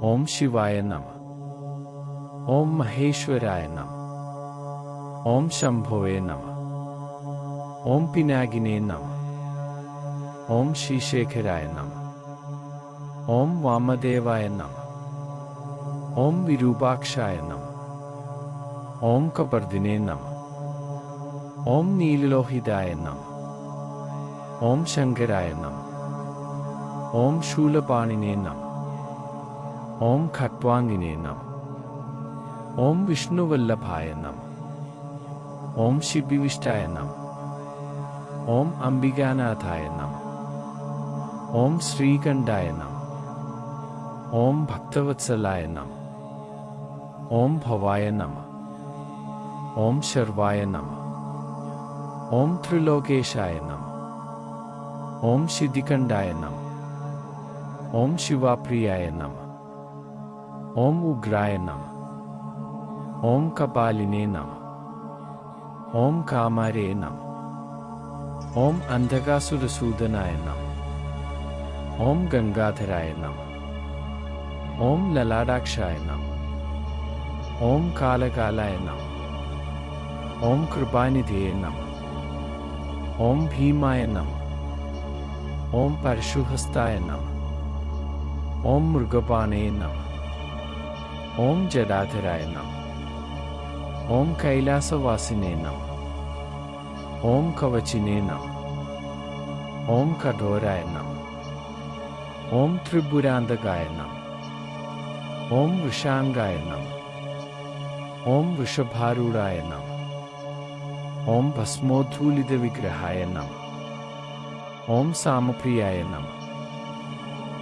ഓം ശിവായ നമ ഓം മഹേശ്വരായ നമ ഓം ശംഭോവേ നമ ഓം പിനാകിനേ നമ ഓം ശ്രീശേഖരായ നമ ഓം വാമദേവായ നമ ഓം വിരൂപാക്ഷായ നമ ഓം കബർദിനേ നമ ഓം നീലലോഹിതായ നമ ഓം ശങ്കരായ നമ ഓം ശൂലപാണിനേ നമ ഓം ഖട്വാംഗിനേ നമ ഓം വിഷ്ണുവല്ലഭായ നമ ഓം ശിബിവിഷ്ടായ നമ ഓം അംബികാനാഥായ നമ ഓം ശ്രീകണ്ഠായ നമ ഓം ഭക്തവത്സലായ നമ ഓം ഭവായ നമ ഓം ശർവായ നമ ഓം ത്രിലോകേശായ നമ ഓം ശിതികണ്ഠായ നമ ഓം ശിവാപ്രിയായ നമ ഓം ഉഗ്രായ നമ ഓം കപാലിനെ നമ ഓം കാമാരേ നമ ഓം അന്ധകാസുരസൂദനായ നമ ഓം ഗംഗാധരായ നമ ഓം ലലാടാക്ഷായ നമ ഓം കാലകാലായ നമ ഓം കൃപാനിധിയെ നമ ഓം ഭീമായ നമ ഓം പരശുഹസ്തായ നമ ഓം മൃഗപാണേ നമ ഓം ജഡാധരായ നമ ഓം കൈലാസവാസിനെ നമ ഓം കവചിനെ നമ ഓം കഠോരായ നമ ഓം ത്രിപുരാന്തകായ നമ ഓം വിഷാംഗായ നമ ഓം വൃഷഭാരൂഢായ നമ ഓം ഭസ്മോദ്ധൂലിത വിഗ്രഹായ നമ ഓം സാമപ്രിയായ നമ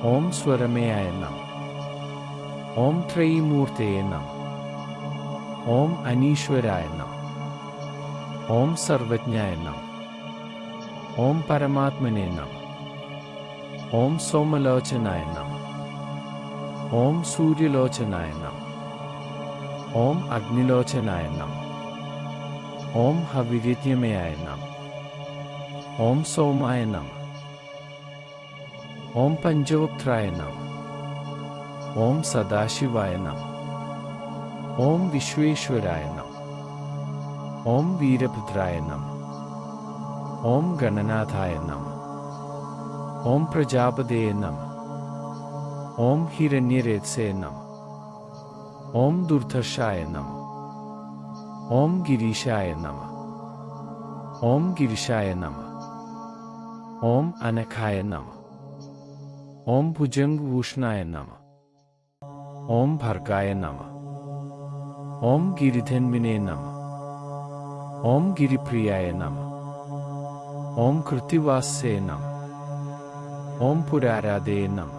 ഓം സ്വരമയായ നമ ഓം ത്രയീമൂർത്തയെ നമ. ഓം അനീശ്വരായ നമ. ഓം സർവജ്ഞായ നമ. ഓം പരമാത്മനെ നമ. ഓം സോമലോചനായ നമ. ഓം സൂര്യലോചനായ നമ. ഓം അഗ്നിലോചനായ നമ. ഓം ഹവിര്യജ്ഞമയായ നമ. ഓം സോമായ നമ. ഓം പഞ്ചവക്ത്രായ നമ ഓം സദാശിവായ നമ ഓം വിശ്വേശ്വരായ നമ ഓം വീരഭദ്രായ നമ ഓം ഗണനാഥായ നമ ഓം പ്രജാപതയെ നമ ഓം ഹിരണ്യരേത്സേ നമ ഓം ദുർധർഷായ നമ ഓം ഗിരീശായ നമ ഓം ഗിരിശായ നമ ഓം അനഘായ നമ ഓം ഭുജംഗഭൂഷണായ നമ ഓം ഭർഗായ നമ ഓം ഗിരിധന്മിനെ നമ ഓം ഗിരിപ്രിയായ നമ ഓം കൃത്തിവാസേ നമ ഓം പുരാരാധേ നമ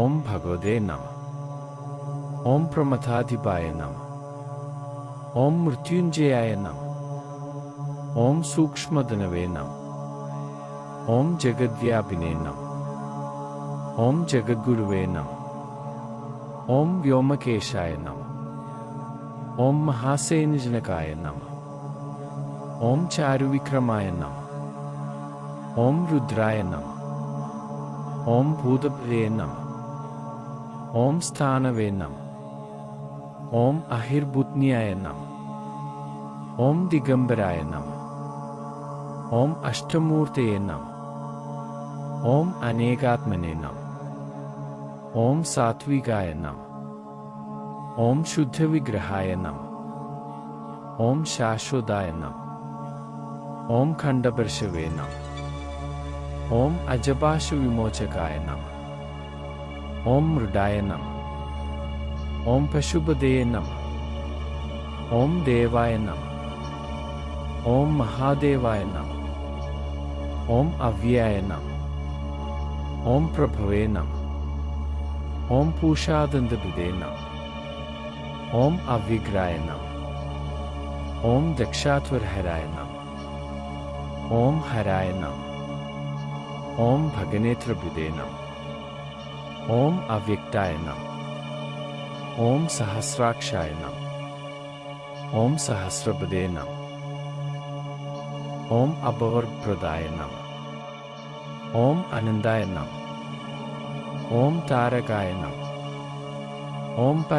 ഓം ഭഗവതേ നമ ഓം പ്രമഥാധിപായ നമ ഓം മൃത്യുഞ്ജയായ നമ ഓം സൂക്ഷ്മധനവേ നമ ഓം ജഗദ്വ്യാപിനേ നമ ഓം ജഗദ്ഗുരുവേ നമ ഓം വ്യോമകേശായ നമ. ഓം മഹാസേനജനകായ നമ. ഓം ചാരുവിക്രമായ നമ. ഓം രുദ്രായ നമ. ഓം ഭൂതപ്രേ നമ. ഓം സ്ഥാനവേ നമ. ഓം അഹിർബുത്നിയായ നമ. ഓം ദിഗംബരായ നമ. ഓം അഷ്ടമൂർത്തയെ നമ. ഓം അനേകാത്മനെ നമ. ഓം സാത്വികായ നമ ഓം ശുദ്ധവിഗ്രഹായ നമ ഓം ശാശ്വതായ നമ ഓം ഖണ്ഡപർശവേ നമ ഓം അജപാശു വിമോചകായ നമ ഓം മൃഡായ നമ ഓം പശുപതയെ നമ ഓം ദേവായ നമ ഓം മഹാദേവായ നമ ഓം അവ്യായ നമ ഓം പ്രഭവേ നമ ഓം പൂഷാദന്തപിതേ നമ. ഓം അവ്യഗ്രായ നമ. ഓം ദക്ഷാത്വരഹരായ നമ. ഓം ഹരായ നമ. ഓം ഭഗനേത്രബുധേ നമ. ഓം അവ്യക്തായ നമ. ഓം സഹസ്രാക്ഷായ നമ. ഓം സഹസ്രപദേ നമ. ഓം അപവർപ്രദായ നമ. ഓം അനന്തായ നമ. ओम तारकाय नम। ओम